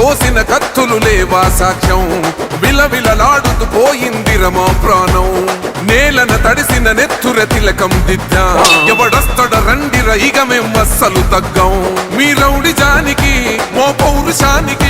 కోసిన కత్తులు లేవా సాక్ష్యం? విలవిలలాడుతూ పోయింది రమా ప్రాణం. నేలన తడిసిన నెత్తుర తిలకం దిద్దా. ఎవడొస్తడ రండిర ఇక మేం అస్సలు తగ్గం. మీ రౌడి జానికి మో పౌరుషానికి